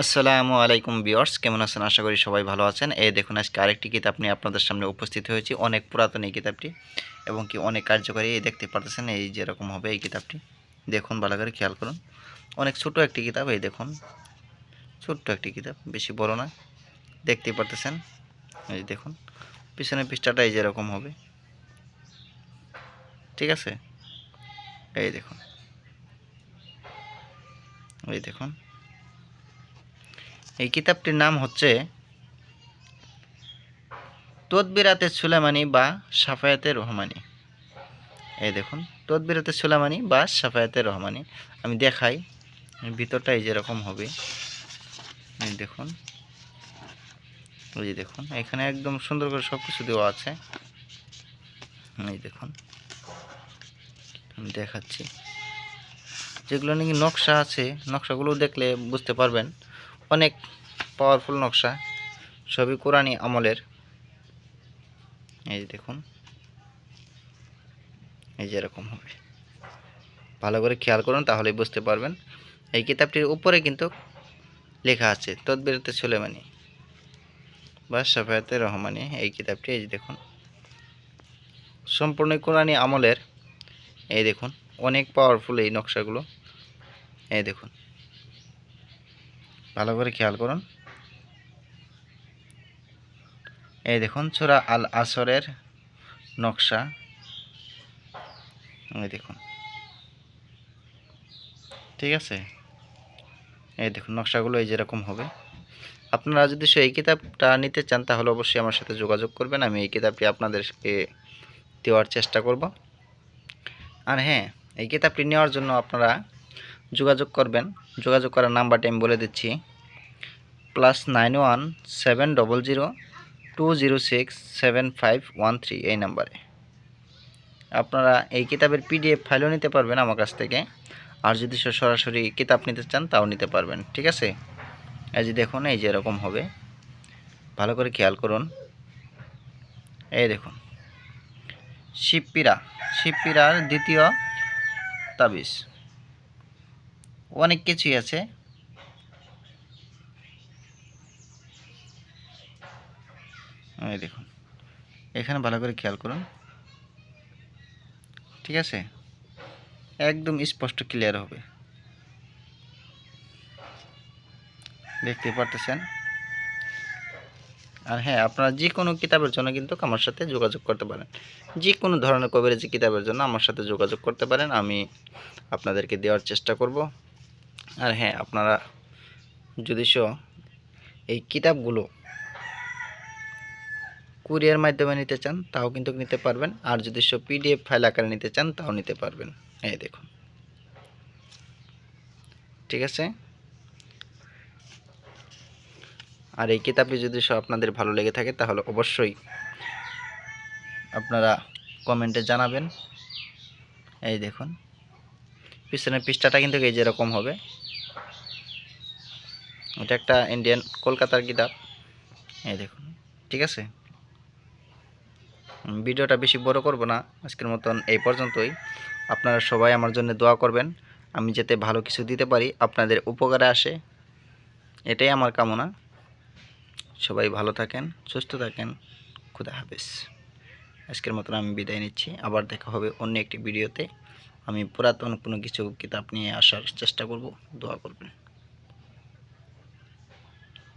আসসালামু আলাইকুম বিয়ার্স কেমন আছেন? আশা করি সবাই ভালো আছেন। এই দেখুন, আজকে আরেকটি কিতাব নিয়ে আপনাদের সামনে উপস্থিত হয়েছি। অনেক পুরাতন এই কিতাবটি এবং কি অনেক কার্যকরী, এই দেখতে পারতেছেন এই যেরকম হবে এই কিতাবটি। দেখুন, ভালো করে খেয়াল করুন। অনেক ছোট একটি কিতাব, এই দেখুন। ছোট্ট একটি কিতাব, বেশি বড় না। দেখতেই পারতেছেন? এই দেখুন, পিছনের পৃষ্ঠাটা এই যেরকম হবে। ঠিক আছে? এই দেখুন। এই দেখুন। এই কিতাবটির নাম হচ্ছে তদবিরাতে সুলেমানি বা সাফায়াতে রহমানি। এই দেখুন, তদবিরাতে সুলেমানি বা সাফায়াতে রহমানি। আমি দেখাই ভিতরটা এই যেরকম হবে। এই দেখুন ওই দেখুন, এখানে একদম সুন্দর করে সব কিছু দেওয়া আছে। এই দেখুন, আমি দেখাচ্ছি। যেগুলো নাকি নকশা আছে, নকশাগুলো দেখলে বুঝতে পারবেন। অনেক পাওয়ারফুল নকশা। সবই কোরআনী আমলের। এই যে দেখুন। এই যে এরকম হবে। ভালো করে খেয়াল করুন, তাহলেই বুঝতে পারবেন। এই কিতাবটির উপরে কিন্তু লেখা আছে, তদবিরতে সুলেমানি। বা সাফায়াতে রহমানি, এই কিতাবটি, এই যে দেখুন। সম্পূর্ণ কোরআনী আমলের, এই দেখুন, অনেক পাওয়ারফুল এই নকশাগুলো। এই দেখুন। ভালো করে খেয়াল করুন। এই দেখুন ছোরা আল আসরের নকশা। এই দেখুন। ঠিক আছে? এই দেখুন, নকশাগুলো এই যেরকম হবে। আপনারা যদি সে এই কিতাবটা নিতে চান, তাহলে অবশ্যই আমার সাথে যোগাযোগ করবেন। আমি এই কিতাবটি আপনাদেরকে দেওয়ার চেষ্টা করব। আর হ্যাঁ এই কিতাবটি নেওয়ার জন্য আপনারা যোগাযোগ করবেন। যোগাযোগ করার নাম্বারটি আমি বলে দিচ্ছি। Plus nine one seven double zero two zero six seven five one three এই নাম্বারে। আপনারা এই কিতাবের পিডিএফ ফাইলও নিতে পারবেন আমার কাছ থেকে। আর যদি সরাসরি কিতাব নিতে চান, তাও নিতে পারবেন। ঠিক আছে? এই যে দেখুন, এই যে এরকম হবে। ভালো করে খেয়াল করুন। এই দেখুন। শিবপিরা শিবপিরার দ্বিতীয় তাবিজ। অনেক কিছুই আছে। দেখুন, এখানে ভালো করে খেয়াল করুন। ঠিক আছে? একদম স্পষ্ট ক্লিয়ার হবে। দেখতে পারতেছেন? আর হ্যাঁ আপনারা যে কোনো কিতাবের জন্য কিন্তু আমার সাথে যোগাযোগ করতে পারেন। যে কোনো ধরনের কভারেজি কিতাবের জন্য আমার সাথে যোগাযোগ করতে পারেন। আমি আপনাদেরকে দেওয়ার চেষ্টা করব। আর হ্যাঁ আপনারা যদি সো এই কিতাবগুলো কুরিয়ার মাধ্যমে নিতে চান, তাও কিন্তু নিতে পারবেন। আর যদি সব পিডিএফ ফাইল আকারে নিতে চান, তাও নিতে পারবেন। এই দেখুন। ঠিক আছে? আর এই কিতাবটি যদি সব আপনাদের ভালো লেগে থাকে, তাহলে অবশ্যই আপনারা কমেন্টে জানাবেন। এই দেখুন। পিছনের পৃষ্ঠাটা কিন্তু এই যেরকম হবে। এটা একটা ইন্ডিয়ান কলকাতার কিতাব। এই দেখুন, ঠিক আছে? ভিডিওটা বেশি বড় করব না, আজকের মতন এই পর্যন্তই। আপনারা সবাই আমার জন্য দোয়া করবেন। আমি যাতে ভালো কিছু দিতে পারি, আপনাদের উপকারে আসে। এটাই আমার কামনা। সবাই ভালো থাকেন, সুস্থ থাকেন। খুদা হাফেজ। আজকের মতন আমি বিদায় নিচ্ছি। আবার দেখা হবে অন্য একটি ভিডিওতে। আমি পুরাতন কোনো কিছু কিতাব নিয়ে আসার চেষ্টা করব দোয়া করবেন।